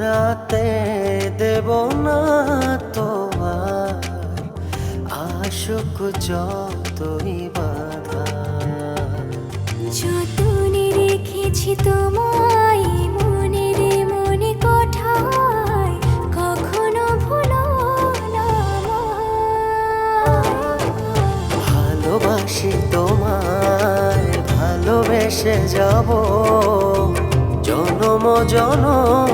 রাতে দেব না তোমার আশুক যতই বাধা। যত রেখেছি তোমায় মনে রে মনে কোঠায় কখনো ভুলো না ভালোবাসি তোমায় ভালোবেসে যাব। জনম জনম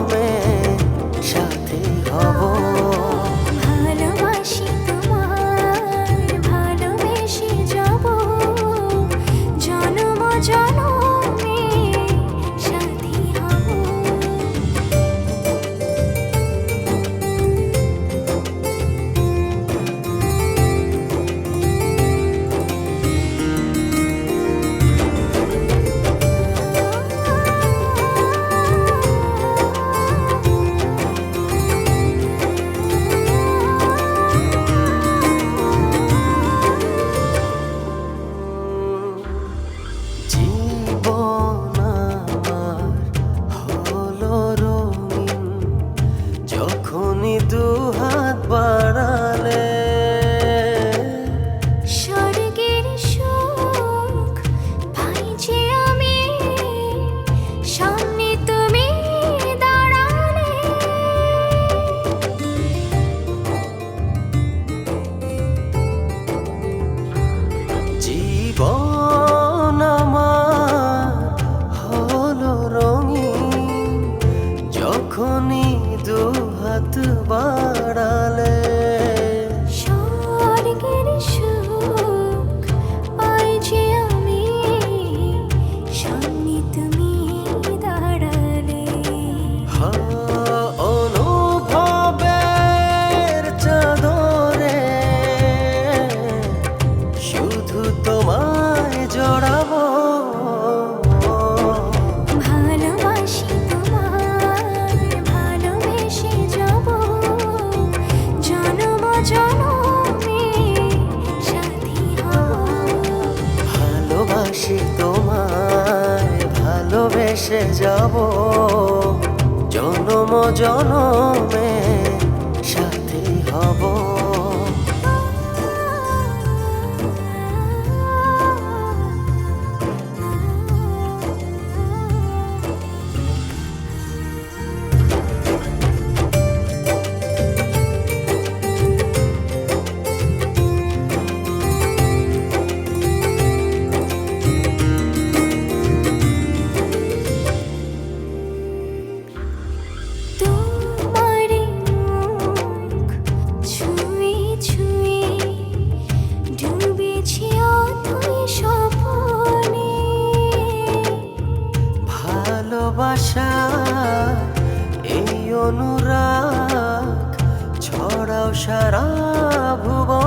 যখনই দু হাত বাড়ালে মিশে যাব। জনম জনমে সাথী হব। ভালোবাসা এই অনুরাগ ছড়াও সারা ভুবন।